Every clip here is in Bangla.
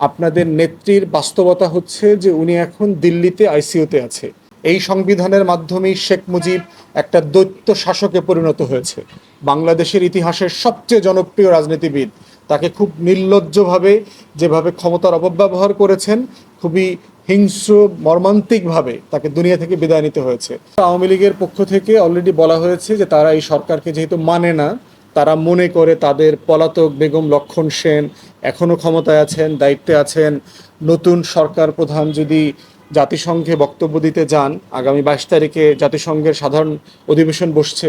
আপনাদের নেত্রীর বাস্তবতা হচ্ছে যে উনি এখন দিল্লিতে আইসিইউতে আছে। এই সংবিধানের মাধ্যমেই শেখ মুজিব একটা দৈত্য শাসকে পরিণত হয়েছে। বাংলাদেশের ইতিহাসের সবচেয়ে জনপ্রিয় রাজনীতিবিদ তাকে খুব নির্লজ্জভাবে যেভাবে ক্ষমতার অপব্যবহার করেছেন, খুবই হিংস্র, মর্মান্তিকভাবে তাকে দুনিয়া থেকে বিদায় নিতে হয়েছে। আওয়ামী লীগের পক্ষ থেকে অলরেডি বলা হয়েছে যে তারা এই সরকারকে যেহেতু মানে না তারা মনে করে তাদের পলাতক বেগম লক্ষণ সেন এখনও ক্ষমতায় আছেন, দায়িত্বে আছেন। নতুন সরকার প্রধান যদি জাতিসংঘে বক্তব্য দিতে যান, আগামী বাইশ তারিখে জাতিসংঘের সাধারণ অধিবেশন বসছে,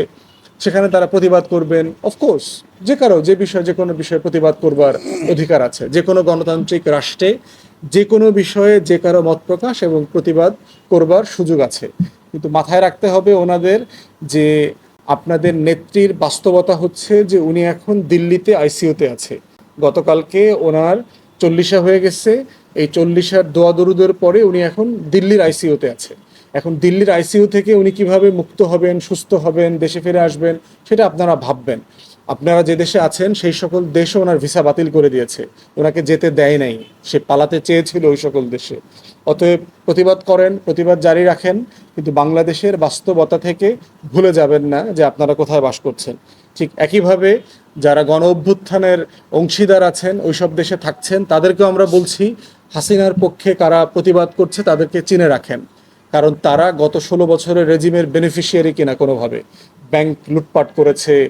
সেখানে তারা প্রতিবাদ করবেন। অফকোর্স যে কারও, যে বিষয়ে, যে কোনো বিষয়ে প্রতিবাদ করবার অধিকার আছে। যে কোনো গণতান্ত্রিক রাষ্ট্রে যে কোনো বিষয়ে যে কারও মত প্রকাশ এবং প্রতিবাদ করবার সুযোগ আছে। কিন্তু মাথায় রাখতে হবে ওনাদের যে আপনাদের নেত্রীর বাস্তবতা হচ্ছে যে উনি এখন দিল্লিতে আইসিইউতে আছে। গতকালকে ওনার চল্লিশা হয়ে গেছে। এই চল্লিশার দোয়া দরুদের পরে উনি এখন দিল্লির আইসিইউতে আছে। এখন দিল্লির আইসিইউ থেকে উনি কীভাবে মুক্ত হবেন, সুস্থ হবেন, দেশে ফিরে আসবেন, সেটা আপনারা ভাববেন। আপনারা যে দেশে আছেন, সেই সকল দেশও ওনার ভিসা বাতিল করে দিয়েছে। ওনাকে যেতে দেয় নাই। সে পালাতে চেয়েছিল ওই সকল দেশে। অতএব প্রতিবাদ করেন, প্রতিবাদ জারি রাখেন, কিন্তু বাংলাদেশের বাস্তবতা থেকে ভুলে যাবেন না যে আপনারা কোথায় বাস করছেন। ঠিক একইভাবে যারা গণ অভ্যুত্থানের অংশীদার আছেন, ওইসব দেশে থাকছেন, তাদেরকেও আমরা বলছি, হাসিনার পক্ষে কারা প্রতিবাদ করছে তাদেরকে চিনে রাখেন। কারণ তারা গত ষোলো বছরের রেজিমের বেনিফিশিয়ারি কিনা কোনোভাবে। ব্যাংক লুটপাট করেছে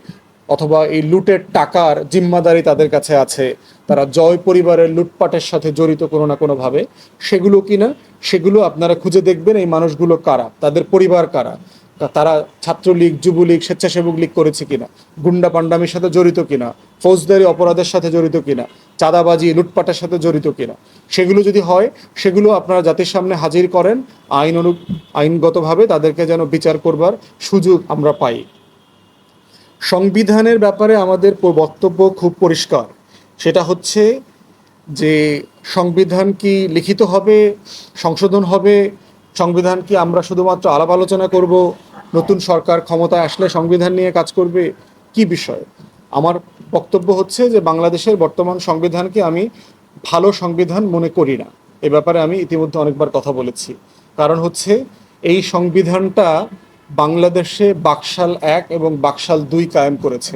অথবা এই লুটের টাকার জিম্মাদারি তাদের কাছে আছে, তারা জয় পরিবারের লুটপাটের সাথে জড়িত কোনো না কোনোভাবে, সেগুলো কিনা, সেগুলো আপনারা খুঁজে দেখবেন এই মানুষগুলো কারা, তাদের পরিবার কারা তারা ছাত্রলীগ, যুবলীগ, স্বেচ্ছাসেবক লীগ করেছে কিনা, গুন্ডা পান্ডামির সাথে জড়িত কিনা, ফৌজদারি অপরাধের সাথে জড়িত কিনা, চাঁদাবাজি, লুটপাটের সাথে জড়িত কিনা, সেগুলো যদি হয়, সেগুলো আপনারা জাতির সামনে হাজির করেন, আইন অনু, আইনগতভাবে তাদেরকে যেন বিচার করবার সুযোগ আমরা পাই। সংবিধানের ব্যাপারে আমাদের বক্তব্য খুব পরিষ্কার। সেটা হচ্ছে যে সংবিধান কি লিখিত হবে, সংশোধন হবে, সংবিধান কি আমরা শুধুমাত্র আলাপ আলোচনা করব, নতুন সরকার ক্ষমতায় আসলে সংবিধান নিয়ে কাজ করবে, কি বিষয়? আমার বক্তব্য হচ্ছে যে বাংলাদেশের বর্তমান সংবিধানকে আমি ভালো সংবিধান মনে করি না। এ ব্যাপারে আমি ইতিমধ্যে অনেকবার কথা বলেছি। কারণ হচ্ছে এই সংবিধানটা বাংলাদেশে বাকশাল এক এবং বাকশাল দুই কায়েম করেছে।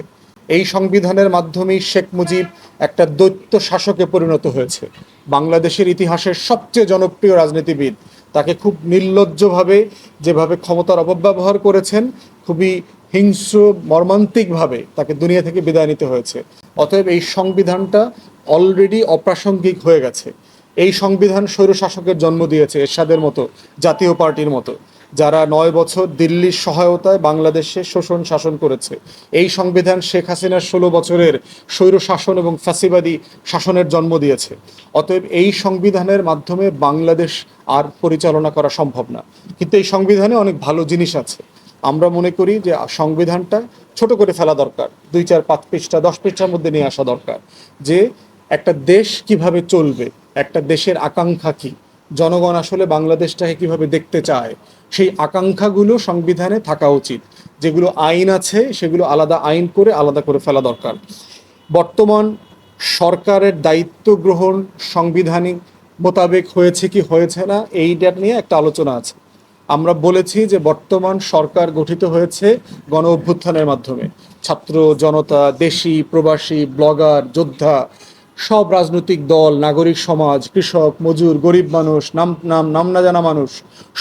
এই সংবিধানের মাধ্যমেই শেখ মুজিব একটা দৈত্য শাসকে পরিণত হয়েছে। বাংলাদেশের ইতিহাসের সবচেয়ে জনপ্রিয় রাজনীতিবিদ তাকে খুব নির্লজ্জভাবে যেভাবে ক্ষমতার অপব্যবহার করেছেন, খুবই হিংস্র, মর্মান্তিকভাবে তাকে দুনিয়া থেকে বিদায় নিতে হয়েছে। অতএব এই সংবিধানটা অলরেডি অপ্রাসঙ্গিক হয়ে গেছে। এই সংবিধান স্বৈরশাসকের জন্ম দিয়েছে এরশাদের মতো, জাতীয় পার্টির মতো। যারা নয় বছর দিল্লির সহায়তায় বাংলাদেশে শোষণ শাসন করেছে। এই সংবিধান শেখ হাসিনার ষোলো বছরের স্বৈর শাসন এবং ফ্যাসিবাদী শাসনের জন্ম দিয়েছে। অতএব এই সংবিধানের মাধ্যমে বাংলাদেশ আর পরিচালনা করা সম্ভব না। কিন্তু এই সংবিধানে অনেক ভালো জিনিস আছে। আমরা মনে করি যে সংবিধানটা ছোট করে ফেলা দরকার। দুই চার, পাঁচ পৃষ্ঠা, দশ পৃষ্ঠার মধ্যে নিয়ে আসা দরকার। যে একটা দেশ কীভাবে চলবে, একটা দেশের আকাঙ্ক্ষা কি? জনগণ আসলে বাংলাদেশটাকে কীভাবে দেখতে চায়? সেই আকাঙ্ক্ষাগুলো সংবিধানে থাকা উচিত। যেগুলো আইন আছে, সেগুলো আলাদা আইন করে আলাদা করে ফেলা দরকার। বর্তমান সরকারের দায়িত্ব গ্রহণ সাংবিধানিক মোতাবেক হয়েছে কি হয়েছে না, এইটা নিয়ে একটা আলোচনা আছে। আমরা বলেছি যে বর্তমান সরকার গঠিত হয়েছে গণ অভ্যুত্থানের মাধ্যমে। ছাত্র জনতা, দেশি, প্রবাসী, ব্লগার, যোদ্ধা সব রাজনৈতিক দল, নাগরিক সমাজ, কৃষক, মজুর, গরিব মানুষ, নাম নাম নাম না জানা মানুষ,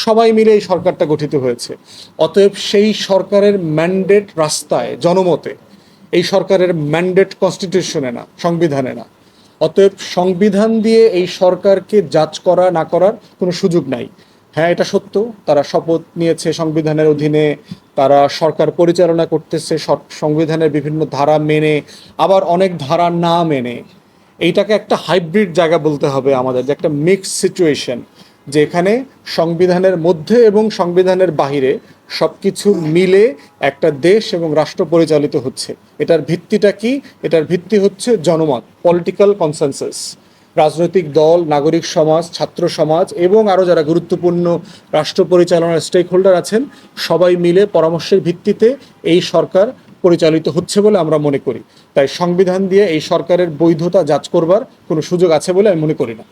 সবাই মিলে এই সরকারটা গঠিত হয়েছে। অতএব সেই সরকারের ম্যান্ডেট রাস্তায়, জনমতে, এই সরকারের ম্যান্ডেট কনস্টিটিউশনে না, সংবিধানে না। অতএব সংবিধান দিয়ে এই সরকারকে জাজ করা, না করার কোনো সুযোগ নাই। হ্যাঁ এটা সত্য, তারা শপথ নিয়েছে সংবিধানের অধীনে, তারা সরকার পরিচালনা করতেছে সংবিধানের বিভিন্ন ধারা মেনে, আবার অনেক ধারা না মেনে এইটাকে একটা হাইব্রিড জায়গা বলতে হবে আমাদের, যে একটা মিক্স সিচুয়েশন যে এখানে সংবিধানের মধ্যে এবং সংবিধানের বাহিরে সব কিছু মিলে একটা দেশ এবং রাষ্ট্র পরিচালিত হচ্ছে। এটার ভিত্তিটা কি? এটার ভিত্তি হচ্ছে জনমত পলিটিক্যাল কনসেনসাস রাজনৈতিক দল, নাগরিক সমাজ, ছাত্র সমাজ এবং আরও যারা গুরুত্বপূর্ণ রাষ্ট্র পরিচালনার স্টেক হোল্ডার আছেন, সবাই মিলে পরামর্শের ভিত্তিতে এই সরকার পরিচালিত হচ্ছে বলে আমরা মনে করি। তাই সংবিধান দিয়ে এই সরকারের বৈধতা যাচ করবার কোনো সুযোগ আছে বলে আমি মনে করি না।